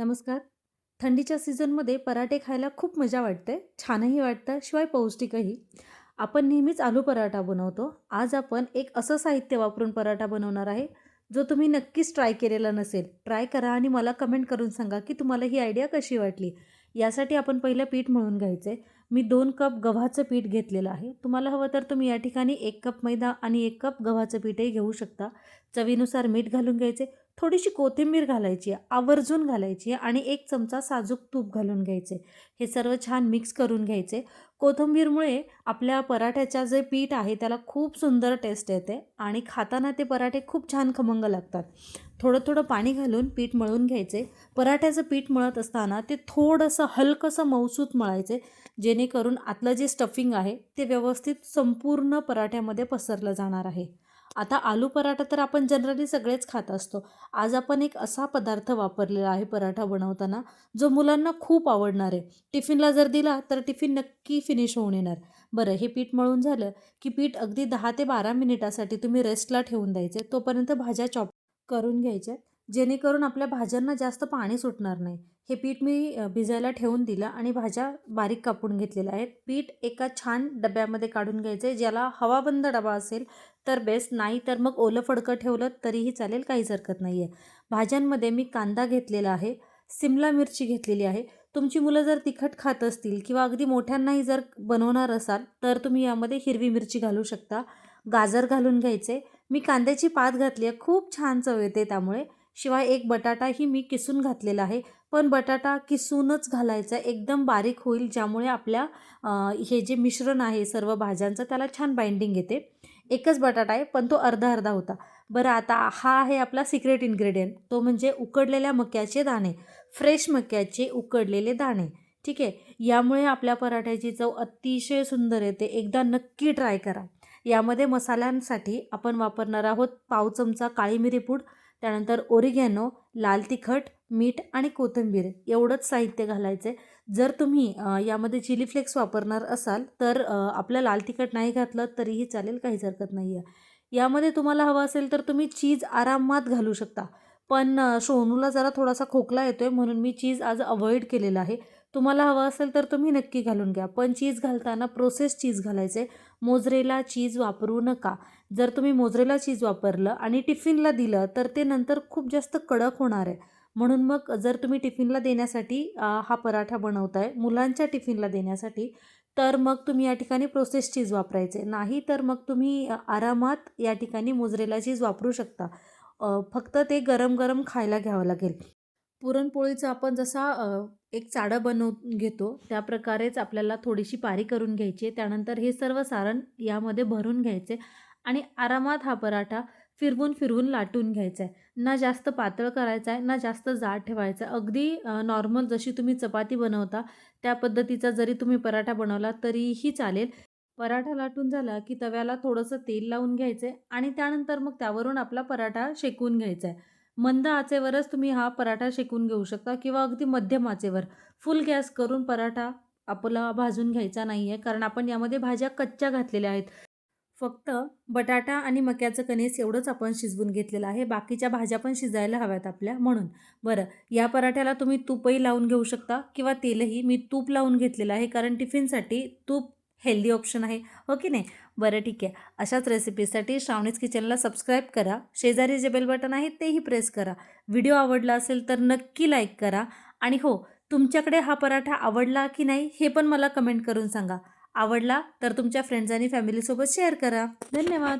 नमस्कार. थंडीच्या सीझनमध्ये पराठे खायला खूप मजा वाटते छानही वाटतं शिवाय पौष्टिकही. आपण नेहमीच आलू पराठा बनवतो. आज आपण एक असं साहित्य वापरून पराठा बनवणार आहे जो तुम्ही नक्कीच ट्राय केलेला नसेल. ट्राय करा आणि मला कमेंट करून सांगा की तुम्हाला ही आयडिया कशी वाटली. यासाठी आपण पहिलं पीठ मळून घ्यायचं. आहे मी दोन कप गव्हाचं पीठ घेतलेलं आहे. तुम्हाला हवं तर तुम्ही या ठिकाणी एक कप मैदा आणि एक कप गव्हाचं पीठही घेऊ शकता. चवीनुसार मीठ घालून घ्यायचे थोडीशी कोथिंबीर घालायची आहे आवर्जून घालायची आहे आणि एक चमचा साजूक तूप घालून घ्यायचे. हे सर्व छान मिक्स करून घ्यायचे. कोथिंबीरमुळे आपल्या पराठ्याच्या जे पीठ आहे त्याला खूप सुंदर टेस्ट येते आणि खाताना ते पराठे खूप छान खमंग लागतात. थोडं थोडं पाणी घालून पीठ मळून घ्यायचे. पराठ्याचं पीठ मळत असताना ते थोडंसं हलकंसं मऊसूत मळायचे जेणेकरून आतलं जे स्टफिंग आहे ते व्यवस्थित संपूर्ण पराठ्यामध्ये पसरलं जाणार आहे. आता आलू पराठा तर आपण जनरली सगळेच खात असतो. आज आपण एक असा पदार्थ वापरलेला आहे पराठा बनवताना जो मुलांना खूप आवडणार आहे. टिफिनला जर दिला तर टिफिन नक्की फिनिश होऊन येणार. बरं हे पीठ मळून झालं की पीठ अगदी दहा ते बारा मिनिटासाठी तुम्ही रेस्टला ठेवून द्यायचे तोपर्यंत भाज्या चॉप करून घ्यायच्या जेणेकरून आपल्या भाज्यांना जास्त पाणी सुटणार नाही. हे पीठ मी भिजायला ठेवून दिलं आणि भाज्या बारीक कापून घेतलेल्या आहेत. पीठ एका छान डब्यामध्ये काढून घ्यायचं आहे ज्याला हवाबंद डबा असेल तर बेस्ट नाही तर मग ओलं फडकं ठेवलं तरीही चालेल काहीच हरकत नाही आहे भाज्यांमध्ये मी कांदा घेतलेला आहे. सिमला मिरची घेतलेली आहे. तुमची मुलं जर तिखट खात असतील किंवा अगदी मोठ्यांनाही जर बनवणार असाल तर तुम्ही यामध्ये हिरवी मिरची घालू शकता. गाजर घालून घ्यायचे. मी कांद्याची पात घातली आहे. खूप छान चव येते त्यामुळे. शिवाय एक बटाटाही मी किसून घातलेला आहे. पण बटाटा किसूनच घालायचा एकदम बारीक होईल ज्यामुळे आपल्या हे जे मिश्रण आहे सर्व भाज्यांचं त्याला छान बाइंडिंग येते. एकच बटाटा आहे पण तो अर्धा अर्धा होता. बरं आता हा आहे आपला सिक्रेट इन्ग्रेडियंट तो म्हणजे उकडलेल्या मक्याचे दाणे. फ्रेश मक्याचे उकडलेले दाणे. ठीक आहे? यामुळे आपल्या पराठ्याची चव अतिशय सुंदर येते. एकदा नक्की ट्राय करा. यामध्ये मसाल्यांसाठी आपण वापरणार आहोत पाव चमचा काळी मिरी पूड त्यानंतर ओरिगॅनो लाल तिखट मीठ आणि कोथिंबीर. एवढंच साहित्य घालायचं आहे जर तुम्ही यामध्ये चिली फ्लेक्स वापरणार असाल तर आपलं लाल तिखट नाही घातलं तरीही चालेल काहीच हरकत नाही आहे यामध्ये तुम्हाला हवं असेल तर तुम्ही चीज आरामात घालू शकता. पण सोनूला जरा थोडासा खोकला येतो आहे म्हणून मी चीज आज अवॉइड केलेला आहे. तुम्हाला हवं असेल तर तुम्ही नक्की घालून घ्या. पण चीज घालताना प्रोसेस चीज घालायचे. मोजरेला चीज वापरू नका. जर तुम्ही मोजरेला चीज वापरलं आणि टिफिनला दिलं तर ते नंतर खूप जास्त कडक होणार आहे. म्हणून मग जर तुम्ही टिफिनला देण्यासाठी हा पराठा बनवताय मुलांच्या टिफिनला देण्यासाठी तर मग तुम्ही या ठिकाणी प्रोसेस चीज वापरायचे. नाही तर मग तुम्ही आरामात या ठिकाणी मोजरेला चीज वापरू शकता. फक्त ते गरम गरम खायला घ्यावं लागेल. पुरणपोळीचं आपण जसा एक चाडं बनवून घेतो त्या प्रकारेच आपल्याला थोडीशी पारी करून घ्यायची आहे. त्यानंतर हे सर्व सारण यामध्ये भरून घ्यायचे आणि आरामात हा पराठा फिरवून फिरवून लाटून घ्यायचा आहे. ना जास्त पातळ करायचा आहे ना जास्त जाड ठेवायचा आहे. अगदी नॉर्मल जशी तुम्ही चपाती बनवता त्या पद्धतीचा जरी तुम्ही पराठा बनवला तरीही चालेल. पराठा लाटून झाला की तव्याला थोडंसं तेल लावून घ्यायचं आहे आणि त्यानंतर मग त्यावरून आपला पराठा शेकून घ्यायचा आहे. मंद आचेवरच तुम्ही हा पराठा शेकून घेऊ शकता किंवा अगदी मध्यम आचेवर. फुल गॅस करून पराठा आपला भाजून घ्यायचा नाही आहे कारण आपण यामध्ये भाज्या कच्च्या घातलेल्या आहेत. फक्त बटाटा आणि मक्याचं कणीस एवढंच आपण शिजवून घेतलेलं आहे. बाकीच्या भाज्या पण शिजायला हव्यात आपल्या म्हणून. बरं या पराठ्याला तुम्ही तूपही लावून घेऊ शकता किंवा तेलही मी तूप लावून घेतलेलं आहे कारण टिफिनसाठी तूप हेल्दी ऑप्शन आहे. हो की नाही? बरं ठीक आहे. अशाच रेसिपीसाठी श्रावणीज किचनला सबस्क्राईब करा. शेजारी जे बेल बटन आहे तेही प्रेस करा. व्हिडिओ आवडला असेल तर नक्की लाईक करा. आणि हो तुमच्याकडे हा पराठा आवडला की नाही हे पण मला कमेंट करून सांगा. आवडला तर तुमच्या फ्रेंड्स आणि फॅमिलीसोबत शेअर करा. धन्यवाद.